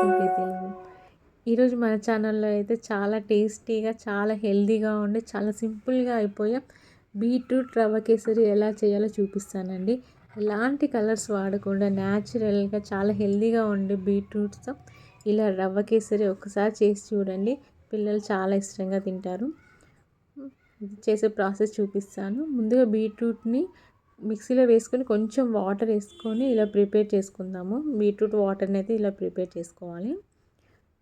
Simply Telugu ఈరోజు మన ఛానల్లో అయితే చాలా టేస్టీగా చాలా హెల్దీగా ఉండి చాలా సింపుల్గా అయిపోయే బీట్రూట్ రవ్వ కేసరి ఎలా చేయాలో చూపిస్తానండి. ఎలాంటి కలర్స్ వాడకుండా న్యాచురల్గా చాలా హెల్దీగా ఉండే బీట్రూట్స్తో ఇలా రవ్వ కేసరి ఒకసారి చేసి చూడండి. పిల్లలు చాలా ఇష్టంగా తింటారు. చేసే ప్రాసెస్ చూపిస్తాను. ముందుగా బీట్రూట్ని మిక్సీలో వేసుకొని కొంచెం వాటర్ వేసుకొని ఇలా ప్రిపేర్ చేసుకుందాము. బీట్రూట్ వాటర్ని అయితే ఇలా ప్రిపేర్ చేసుకోవాలి.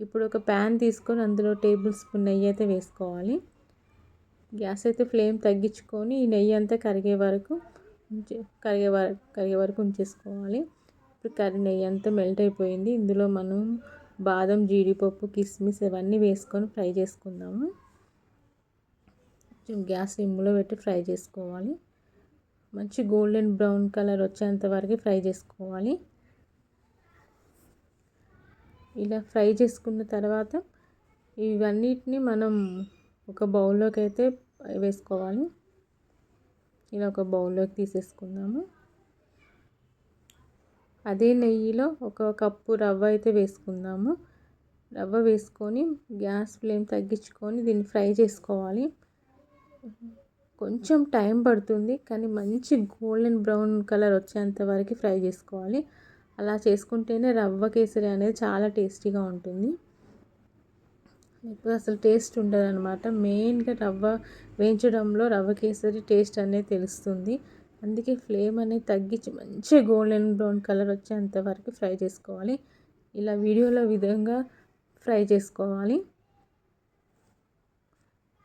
ఇప్పుడు ఒక ప్యాన్ తీసుకొని అందులో టేబుల్ స్పూన్ నెయ్యి అయితే వేసుకోవాలి. గ్యాస్ అయితే ఫ్లేమ్ తగ్గించుకొని ఈ నెయ్యి అంతా కరిగే వరకు కరిగే వరకు కరిగే వరకు ఉంచేసుకోవాలి. ఇప్పుడు కర్రీ నెయ్యి అంతా మెల్ట్ అయిపోయింది. ఇందులో మనం బాదం జీడిపప్పు కిస్మిస్ ఇవన్నీ వేసుకొని ఫ్రై చేసుకుందాము. కొంచెం గ్యాస్ సిమ్లో పెట్టి ఫ్రై చేసుకోవాలి. మంచి గోల్డెన్ బ్రౌన్ కలర్ వచ్చేంత వరకు ఫ్రై చేసుకోవాలి. ఇలా ఫ్రై చేసుకున్న తర్వాత ఇవన్నిటిని మనం ఒక బౌల్లోకి అయితే వేసుకోవాలి. ఇలా ఒక బౌల్లోకి తీసేసుకుందాము. అదే నెయ్యిలో ఒక కప్పు రవ్వ అయితే వేసుకుందాము. రవ్వ వేసుకొని గ్యాస్ ఫ్లేమ్ తగ్గించుకొని దీన్ని ఫ్రై చేసుకోవాలి. కొంచెం టైం పడుతుంది కానీ మంచి గోల్డెన్ బ్రౌన్ కలర్ వచ్చేంత వరకు ఫ్రై చేసుకోవాలి. అలా చేసుకుంటేనే రవ్వ కేసరి అనేది చాలా టేస్టీగా ఉంటుంది. ఇప్పుడు అసలు టేస్ట్ ఉండదు అనమాట మెయిన్గా రవ్వ వేయించడంలో రవ్వ కేసరి టేస్ట్ అనేది తెలుస్తుంది. అందుకే ఫ్లేమ్ అనేది తగ్గించి మంచి గోల్డెన్ బ్రౌన్ కలర్ వచ్చేంత వరకు ఫ్రై చేసుకోవాలి. ఇలా వీడియోలో విధంగా ఫ్రై చేసుకోవాలి.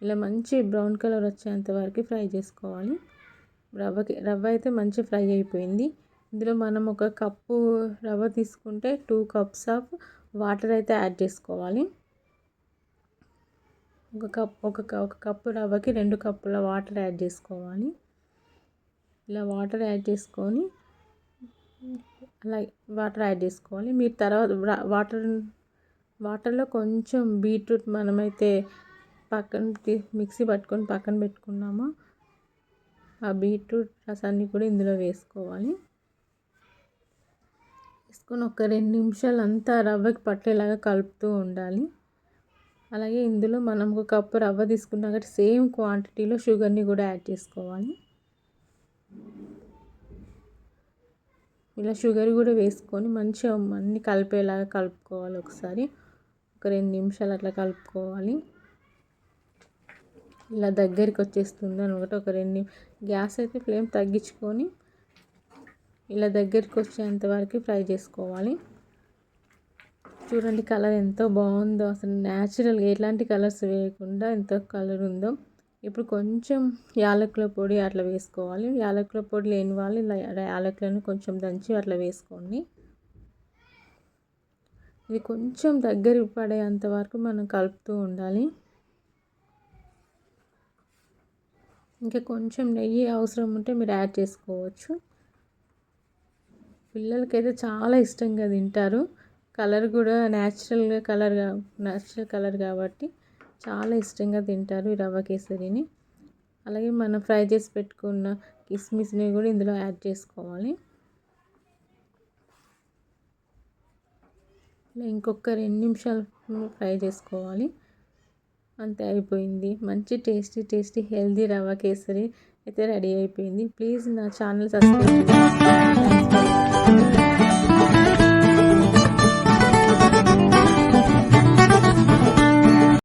ఇలా మంచి బ్రౌన్ కలర్ వచ్చేంత వరకు ఫ్రై చేసుకోవాలి. రవ్వకి రవ్వ అయితే మంచి ఫ్రై అయిపోయింది. ఇందులో మనం ఒక కప్పు రవ్వ తీసుకుంటే టూ కప్స్ ఆఫ్ వాటర్ అయితే యాడ్ చేసుకోవాలి. ఒక కప్ ఒక ఒక కప్పు రవ్వకి రెండు కప్పుల వాటర్ యాడ్ చేసుకోవాలి. ఇలా వాటర్ యాడ్ చేసుకొని అలా వాటర్ యాడ్ చేసుకోవాలి. మీరు తర్వాత వాటర్ వాటర్లో కొంచెం బీట్రూట్ మనమైతే పక్కన మిక్సీ పట్టుకొని పక్కన పెట్టుకున్నామో? ఆ బీట్రూట్ రసాన్ని కూడా ఇందులో వేసుకోవాలి. వేసుకొని ఒక రెండు నిమిషాలు అంతా రవ్వకి పట్టేలాగా కలుపుతూ ఉండాలి. అలాగే ఇందులో మనం ఒక కప్పు రవ్వ తీసుకున్నా కాబట్టి సేమ్ క్వాంటిటీలో షుగర్ని కూడా యాడ్ చేసుకోవాలి. ఇలా షుగర్ కూడా వేసుకొని మంచిగా అన్నీ కలిపేలాగా కలుపుకోవాలి ఒకసారి. ఒక రెండు నిమిషాలు అట్లా కలుపుకోవాలి. ఇలా దగ్గరికి వచ్చేస్తుంది అనమాట ఒక రెండు గ్యాస్ అయితే ఫ్లేమ్ తగ్గించుకొని ఇలా దగ్గరికి వచ్చేంత వరకు ఫ్రై చేసుకోవాలి. చూడండి కలర్ ఎంతో బాగుందో అసలు న్యాచురల్గా ఎలాంటి కలర్స్ వేయకుండా ఎంత కలర్ ఉందో. ఇప్పుడు కొంచెం యాలకుల పొడి అట్లా వేసుకోవాలి. యాలకుల పొడి లేని వాళ్ళు ఇలా యాలకులను కొంచెం దంచి అట్లా వేసుకోండి. ఇది కొంచెం దగ్గర పడేంత వరకు మనం కలుపుతూ ఉండాలి. ఇంకా కొంచెం నెయ్యి అవసరం ఉంటే మీరు యాడ్ చేసుకోవచ్చు. పిల్లలకైతే చాలా ఇష్టంగా తింటారు. కలర్ కూడా న్యాచురల్గా కలర్ న్యాచురల్ కలర్ కాబట్టి చాలా ఇష్టంగా తింటారు ఈ రవ్వ కేసరిని. అలాగే మనం ఫ్రై చేసి పెట్టుకున్న కిస్మిస్ని కూడా ఇందులో యాడ్ చేసుకోవాలి. ఇంకొక రెండు నిమిషాలు ఫ్రై చేసుకోవాలి. అంతే అయిపోయింది. మంచి టేస్టీ టేస్టీ హెల్దీ రవ్వ కేసరి అయితే రెడీ అయిపోయింది. ప్లీజ్ నా ఛానల్ సబ్స్క్రైబ్